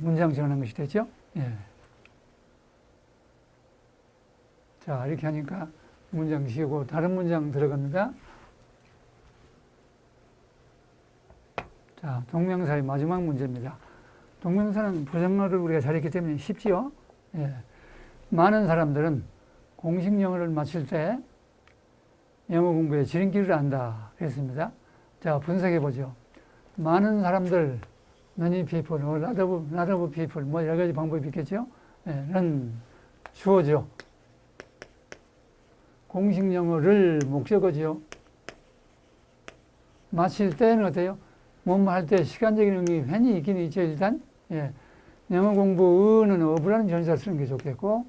문장 정하는 것이 되죠. 예. 자, 이렇게 하니까 문장 지우고 다른 문장 들어갑니다. 자, 동명사의 마지막 문제입니다. 동명사는 부정어를 우리가 잘했기 때문에 쉽지요. 예. 많은 사람들은 공식 영어를 마칠 때 영어 공부에 지름길을 안다. 그랬습니다. 자, 분석해 보죠. 많은 사람들, many people, or lot of, lot of people, 뭐 여러 가지 방법이 있겠죠. 예, 는 주어죠. 공식 영어를 목적어지요. 마칠 때는 어때요? 뭐뭐 할 때 시간적인 의미 왠히 있긴 있죠, 일단. 예. 영어 공부, 은은 어부라는 전사 쓰는 게 좋겠고,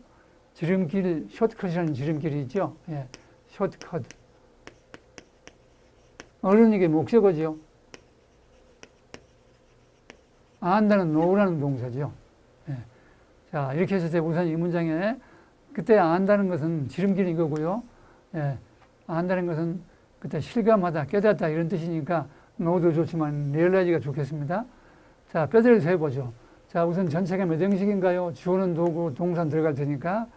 지름길, 쇼트컷이라는 지름길이 있죠. 예. 쇼트컷. 어른 이게 목적어지요. 안다는 노라는 동사죠. 예. 자, 이렇게 했을 때 우선 이 문장에 그때 안다는 것은 지름길인 거고요. 예. 안다는 것은 그때 실감하다, 깨닫다 이런 뜻이니까 노도 좋지만 리얼라이즈가 좋겠습니다. 자, 뼈대를 세보죠. 자, 우선 전체가 몇 형식인가요? 주어는 도구, 동사 들어갈 테니까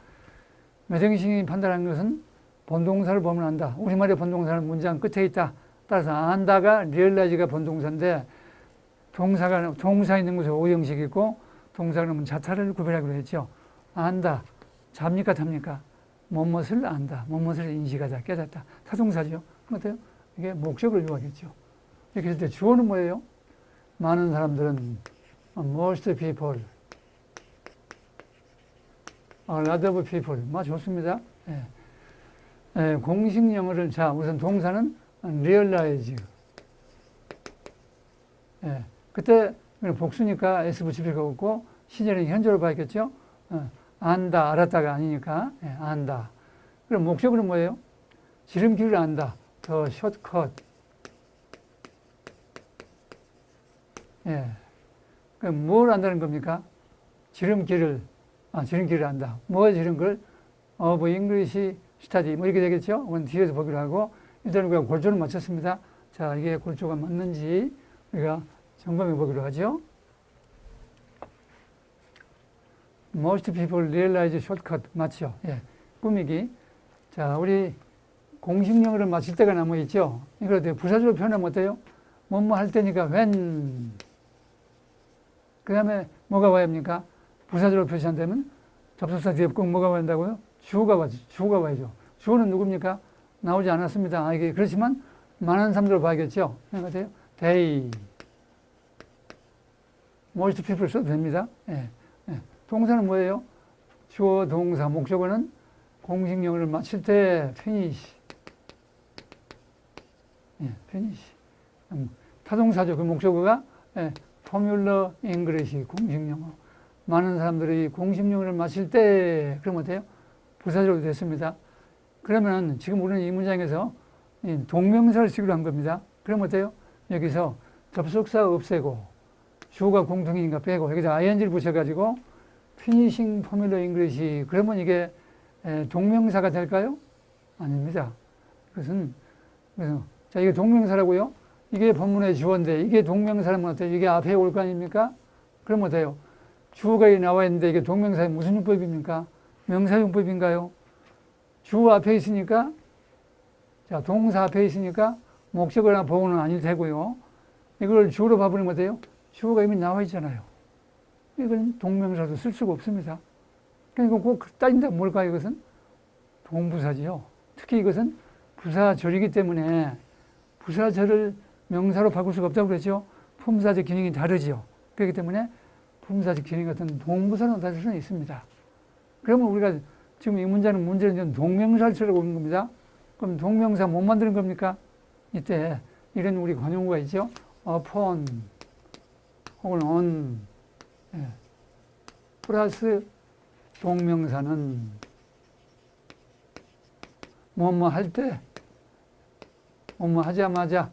몇 형식이 판단하는 것은 본동사를 보면 안다. 우리말의 본동사는 문장 끝에 있다. 따라서 안다가 리얼라이즈가 본동사인데 동사가 동사 있는 곳에 오형식이 있고 동사가 그러면 자타를 구별하기로 했죠. 안다. 잡니까 탑니까? 뭐뭇을 안다. 뭐뭇을 인식하다. 깨닫다. 타동사죠. 어때요? 이게 목적을 요하겠죠. 이렇게 했을 때 주어는 뭐예요? 많은 사람들은 most people a lot of people. 뭐 좋습니다. 예. 예, 공식 영어를 자 우선 동사는 realize. 예, 그때 복수니까 s 붙일 필요가 없고 시제는 현재로 봐야겠죠. 어, 안다, 알았다가 아니니까 예, 안다. 그럼 목적은 뭐예요? 지름길을 안다. 더 숏컷. 예. 그럼 뭘 안다는 겁니까? 지름길을, 아, 지름길을 안다. 뭐 지름길? 어, 뭐, 잉글리시 스타디, 뭐 이렇게 되겠죠? 오늘 뒤에서 보기로 하고, 일단 우리가 골조를 맞췄습니다. 자, 이게 골조가 맞는지 우리가 점검해 보기로 하죠. Most people realize shortcut. 맞죠? 예. 꾸미기. 자, 우리 공식영어를 마칠 때가 남아 있죠? 이걸 어때요? 부사적으로 표현하면 어때요? 뭐뭐 할 때니까 when. 그 다음에 뭐가 와야 합니까? 부사적으로 표시한다면 접속사 뒤에 꼭 뭐가 와야 한다고요? 주어가 와죠. 주어가 와야죠. 주어는 누굽니까? 나오지 않았습니다. 아, 이게 그렇지만 많은 사람들 봐야겠죠? 어때요? they. Most people 써도 됩니다. 예. 예. 동사는 뭐예요? 주어, 동사, 목적어는 공식영어를 마칠 때 finish. 예, finish. 음, 타동사죠. 그 목적어가 예, 포뮬러 잉글리시 공식영어. 많은 사람들이 공식영어를 마칠 때 그럼 어때요? 부사적으로 됐습니다. 그러면 지금 우리는 이 문장에서 동명사를 쓰기로 한 겁니다. 그럼 어때요? 여기서 접속사 없애고 주어가 공통이니까 빼고 여기서 ing를 붙여가지고 피니싱 포뮬러 잉글리시 그러면 이게 동명사가 될까요? 아닙니다. 그것은 그래서 자 이게 동명사라고요? 이게 본문의 주어인데 이게 동명사라면 어때요? 이게 앞에 올 거 아닙니까? 그럼 어때요? 주어가 나와 있는데 이게 동명사의 무슨 용법입니까? 명사용법인가요? 주어 앞에 있으니까 자 동사 앞에 있으니까 목적어나 보호는 아닐 테고요. 이걸 주어로 봐버리면 어때요? 주어가 이미 나와 있잖아요. 이건 동명사도 쓸 수가 없습니다. 그러니까 꼭 따진다 뭘까요? 이것은 동부사지요. 특히 이것은 부사절이기 때문에 부사절을 명사로 바꿀 수가 없다고 그랬죠. 품사적 기능이 다르지요. 그렇기 때문에 품사적 기능 같은 동부사로 나타낼 수는 있습니다. 그러면 우리가 지금 이 문제는 문제는 동명사를 쓰라고 하는 겁니다. 그럼 동명사 못 만드는 겁니까? 이때 이런 우리 관용구가 있죠. upon 혹은 on 예. 플러스 동명사는 뭐뭐 할 때, 뭐뭐 하자마자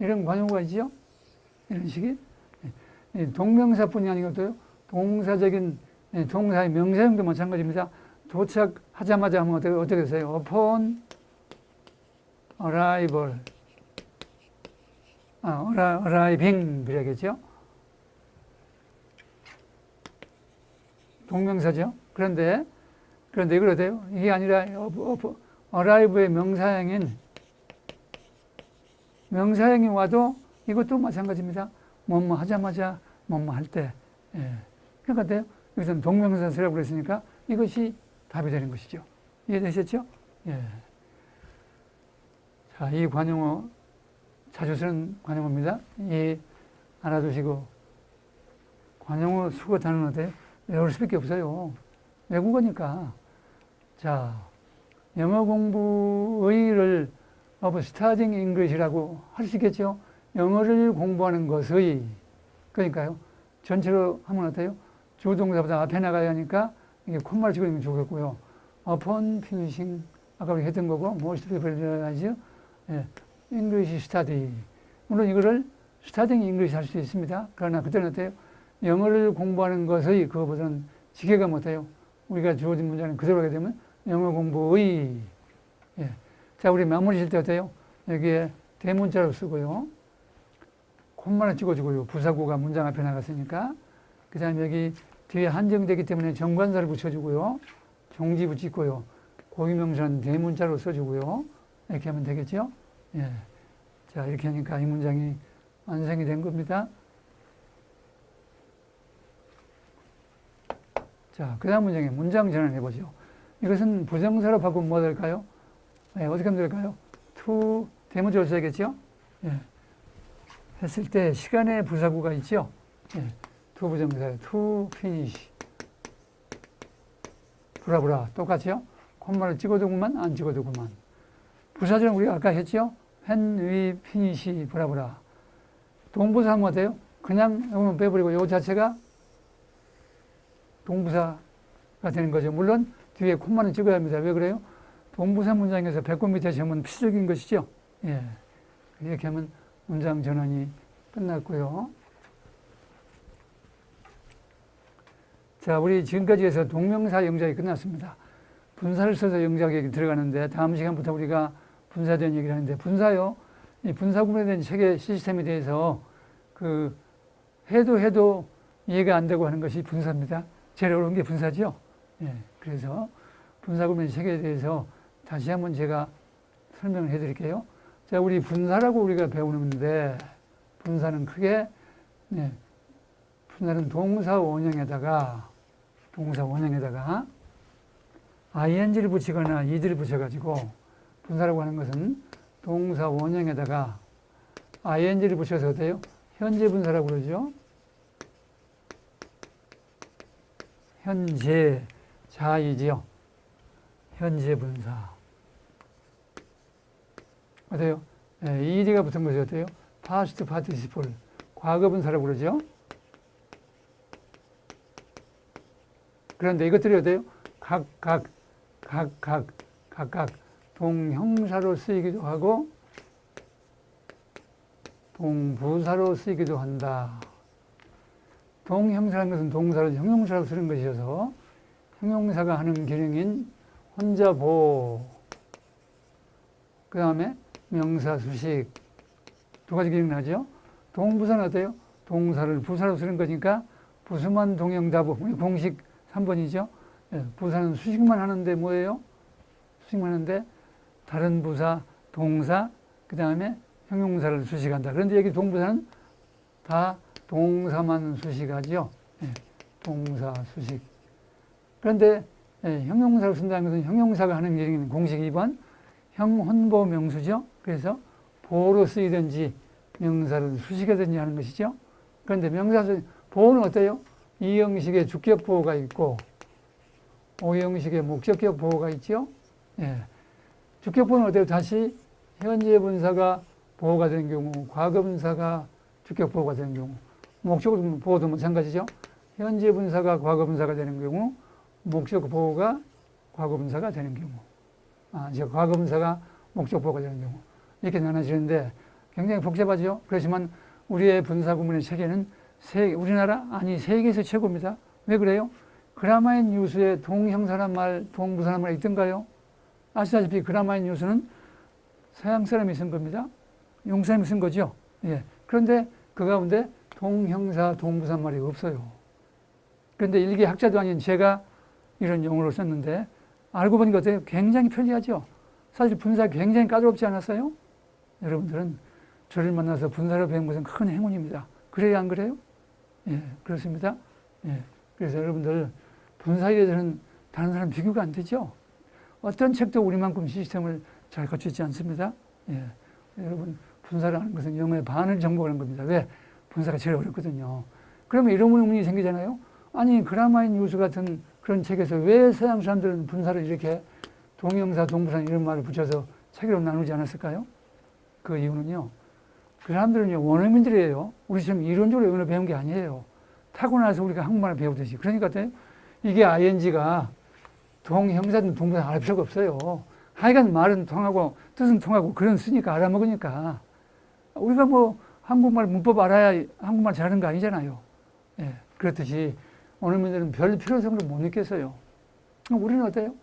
이런 관용구가 있죠. 이런 식이 동명사뿐이 아니고 또 동사적인 동사의 명사형도 마찬가지입니다. 도착하자마자 하면 어떻게, 어떻게 되세요? upon arrival 아, arriving 그래야겠죠. 동명사죠. 그런데 그런데 이걸 어때요? 이게 아니라 arrive의 명사형인 명사형이 와도 이것도 마찬가지입니다. 뭐뭐 하자마자 뭐뭐 할 때. 예. 그러니까 어때요? 여기서는 동명사 쓰라고 그랬으니까 이것이 답이 되는 것이죠. 이해되셨죠? 예. 자, 이 관용어 자주 쓰는 관용어입니다. 이 알아두시고 관용어 수거 어때요? 외울 수밖에 없어요. 외국어니까. 자, 영어 공부의를 of studying English라고 할 수 있겠죠? 영어를 공부하는 것의 그러니까요. 전체로 하면 어때요? 주동사보다 앞에 나가야 하니까 이게 콧말 치고 있는 게 좋겠고요. upon finishing 아까 우리 했던 거고 most English study 물론 이거를 studying English 할수 있습니다. 그러나 그때는 어때요? 영어를 공부하는 것의 그거보다는 지게가 못해요. 우리가 주어진 문장은 그대로 하게 되면 영어 공부의 예. 자 우리 마무리 질때 어때요? 여기에 대문자로 쓰고요. 콤마를 찍어주고요. 부사구가 문장 앞에 나갔으니까 그 다음에 여기 뒤에 한정되기 때문에 정관사를 붙여주고요. 종지 붙이고요. 고유명사는 대문자로 써주고요. 이렇게 하면 되겠죠? 예. 자, 이렇게 하니까 이 문장이 완성이 된 겁니다. 자, 그 다음 문장에 문장 전환해 보죠. 이것은 부정사로 바꾸면 뭐 될까요? 예, 어떻게 하면 될까요? to 대문자로 써야겠죠? 예. 했을 때 시간의 부사구가 있죠? 예. to 부정사예요. to finish. 브라브라 똑같죠? 콤마를 찍어두고만 안 찍어두고만. 부사절은 우리가 아까 했죠? We finish 브라브라. 동부사 하면 어때요? 그냥 요거는 빼버리고 요 자체가 동부사가 되는 거죠. 물론 뒤에 콤마는 찍어야 합니다. 왜 그래요? 동부사 문장에서 배꼽 밑에 점은 필수적인 것이죠. 예. 이렇게 하면 문장 전환이 끝났고요. 자, 우리 지금까지 해서 동명사 영작이 끝났습니다. 분사를 써서 영작에 들어가는데 다음 시간부터 우리가 대한 얘기를 하는데 분사요. 이 분사 구분에 체계 시스템에 대해서 그 해도 해도 이해가 안 되고 하는 것이 분사입니다. 제일 어려운 게 분사죠. 예. 그래서 분사 구분 체계에 대해서 다시 한번 제가 설명을 해 드릴게요. 자, 우리 분사라고 우리가 배우는데 분사는 크게 네, 분사는 동사 원형에다가 동사 원형에다가 ing를 붙이거나 이들을 붙여가지고 분사라고 하는 것은 동사 원형에다가 ing를 붙여서 어때요? 현재 분사라고 그러죠. 현재 자이지요. 현재 분사. 어때요? 예, ed가 붙은 것이 어때요? past participle. 과거 분사라고 그러죠. 그런데 이것들이 어때요? 각, 각, 각, 각, 각각 동형사로 쓰이기도 하고 동부사로 쓰이기도 한다. 동형사라는 것은 동사로 형용사로 쓰는 것이어서 형용사가 하는 기능인 혼자 보, 그 다음에 명사 수식 두 가지 기능 나죠. 동부사는 어때요? 동사를 부사로 쓰는 거니까 부수만 동형다부 공식 3번이죠. 예, 부사는 수식만 하는데 뭐예요? 수식만 하는데 다른 부사, 동사, 그 다음에 형용사를 수식한다. 그런데 여기 동부사는 다 동사만 수식하죠. 예, 동사 수식. 그런데 예, 형용사를 쓴다는 것은 형용사가 하는 기능인 공식 2번 형혼보 명수죠. 그래서 보로 쓰이든지 명사를 수식하든지 하는 것이죠. 그런데 명사 보호는 어때요? 이 형식의 주격 보호가 있고 오 형식의 목적격 보호가 있죠. 예. 주격 보호는 어때요? 다시 현재 분사가 보호가 되는 경우, 과거 분사가 주격 보호가 되는 경우, 목적 보호도 마찬가지죠. 현재 분사가 과거 분사가 되는 경우, 목적 보호가 과거 분사가 되는 경우, 아, 이제 과거 분사가 목적 보호가 되는 경우 이렇게 나눠지는데 굉장히 복잡하죠. 그렇지만 우리의 분사 구문의 체계는 세, 우리나라 아니 세계에서 최고입니다. 왜 그래요? 그라마인 유수에 동형사란 말, 동부사란 말 있던가요? 아시다시피 그라마인 유수는 서양 사람이 쓴 겁니다. 용 사람이 쓴 거죠. 예. 그런데 그 가운데 동형사 동부사 말이 없어요. 그런데 일개 학자도 아닌 제가 이런 용어를 썼는데 알고 보니까 어때요? 굉장히 편리하죠. 사실 분사 굉장히 까다롭지 않았어요? 여러분들은 저를 만나서 분사를 배운 것은 큰 행운입니다. 그래요, 안 그래요? 예, 그렇습니다. 예, 그래서 여러분들 분사에 대해서는 다른 사람 비교가 안 되죠. 어떤 책도 우리만큼 시스템을 잘 갖추지 않습니다. 예, 여러분 분사를 하는 것은 영어의 반을 정복하는 겁니다. 왜? 분사가 제일 어렵거든요. 그러면 이런 의문이 생기잖아요. 아니 그라마인 뉴스 같은 그런 책에서 왜 서양 사람들은 분사를 이렇게 동형사, 동부사 이런 말을 붙여서 책으로 나누지 않았을까요? 그 이유는요. 그 사람들은요 원어민들이에요. 우리처럼 이론적으로 영어를 배운 게 아니에요. 타고 나서 우리가 한국말을 배우듯이. 그러니까? 이게 ing가 동 형사든 동부사 알 필요가 없어요. 하여간 말은 통하고 뜻은 통하고 그런 쓰니까 알아먹으니까 우리가 뭐 한국말 문법 알아야 한국말 잘하는 거 아니잖아요. 예, 그렇듯이 원어민들은 별 필요성을 못 느꼈어요. 우리는 어때요?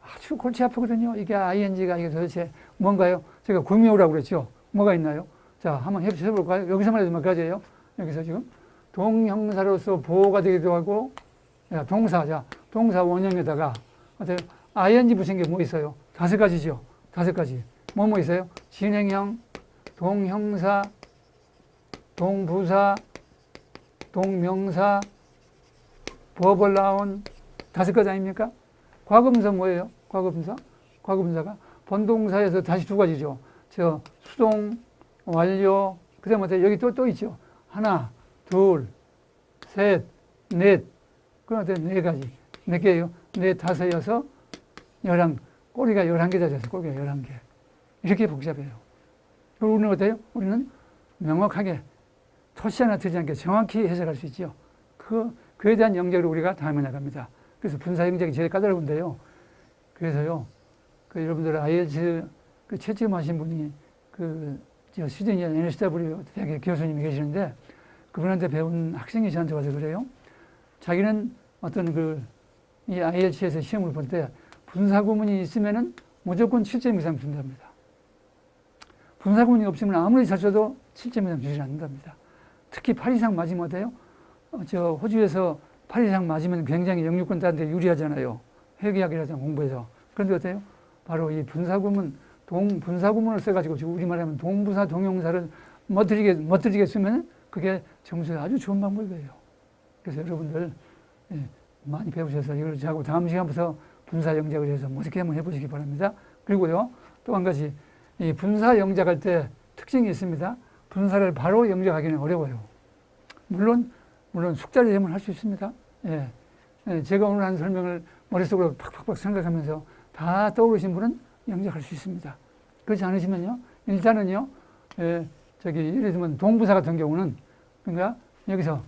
아주 골치 아프거든요. 이게 ing가 이게 도대체 뭔가요? 제가 구미호라고 그랬죠. 뭐가 있나요? 자, 한번 해볼까요? 여기서만 해도 몇 가지예요? 여기서 지금 동형사로서 보호가 되기도 하고, 야, 동사, 자, 동사 원형에다가 어때요? ing 게뭐 있어요? 다섯 가지죠. 다섯 가지. 뭐 뭐 있어요? 진행형, 동형사, 동부사, 동명사, 법을 나온 다섯 가지 아닙니까? 과거분사 뭐예요? 과거분사? 과거분사가 본동사에서 다시 두 가지죠. 저 수동, 완료, 그 다음에 여기 또, 또 있죠. 하나, 둘, 셋, 넷. 그럼 네 가지. 몇 개예요? 네, 다섯, 여섯, 열한. 꼬리가 열한 개다 돼서 꼬리가 열한 개. 이렇게 복잡해요. 그리고 우리는 어때요? 우리는 명확하게 토시 하나 트지 않게 정확히 해석할 수 있죠. 그, 그에 대한 영역을 우리가 다음에 나갑니다. 그래서 분사 영역이 제일 까다로운데요. 그래서요, 그 여러분들 IELTS 그 채점하신 분이 그, 저 시드니 NSW 대학의 교수님이 계시는데 그분한테 배운 학생이 저한테 와서 그래요. 자기는 어떤 그, 이 IELTS에서 시험을 볼 때 분사 구문이 있으면은 무조건 7점 이상 준답니다. 분사 구문이 없으면 아무리 잘 써도 7점 이상 주지 않는답니다. 특히 8 이상 맞으면 어때요? 어, 저 호주에서 8 이상 맞으면 굉장히 영유권자한테 유리하잖아요. 회계학이라든가 공부해서. 그런데 어때요? 바로 이 분사구문, 동, 분사구문을 써가지고 지금 우리말하면 동부사, 동용사를 멋들이게, 멋들이게 쓰면 그게 점수에 아주 좋은 방법이에요. 그래서 여러분들 예, 많이 배우셔서 이걸 하고 다음 시간부터 분사 영작을 해서 멋있게 한번 해보시기 바랍니다. 그리고요, 또 한 가지, 이 분사 영작할 때 특징이 있습니다. 분사를 바로 영작하기는 어려워요. 물론, 물론 숙자리 되면 할 수 있습니다. 예. 예, 제가 오늘 한 설명을 머릿속으로 팍팍팍 생각하면서 다 떠오르신 분은 영작할 수 있습니다. 그렇지 않으시면요, 일단은요, 예, 저기, 예를 들면 동부사 같은 경우는, 그러니까 여기서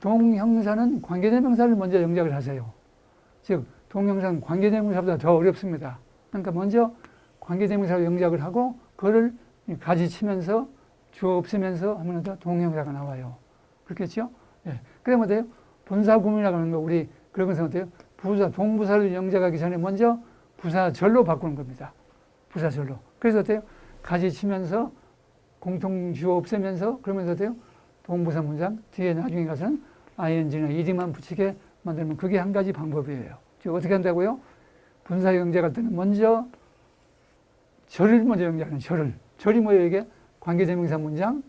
동형사는 관계대명사를 먼저 영작을 하세요. 즉, 동형사는 관계대명사보다 더 어렵습니다. 그러니까 먼저 관계대명사로 영작을 하고, 그거를 가지치면서 주어 없으면서 하면 더 동형사가 나와요. 그렇겠죠? 예. 그러면 어때요? 분사구문이라고 하는 거, 우리 그런 것은 어때요? 부사, 동부사를 영작하기 전에 먼저 부사절로 바꾸는 겁니다. 부사절로. 그래서 어때요? 가지치면서 공통주어 없애면서 그러면서 어때요? 동부사 문장 뒤에 나중에 가서는 ing나 ed만 붙이게 만들면 그게 한 가지 방법이에요. 즉 어떻게 한다고요? 분사 영작할 때는 먼저 절을 먼저 영작하는 절을. 절이 뭐예요 이게? 관계대명사 문장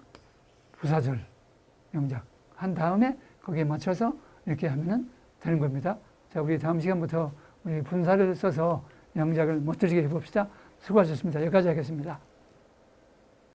부사절 영작 한 다음에 거기에 맞춰서 이렇게 하면은 되는 겁니다. 자, 우리 다음 시간부터 우리 분사를 써서 영작을 멋들게 해봅시다. 수고하셨습니다. 여기까지 하겠습니다.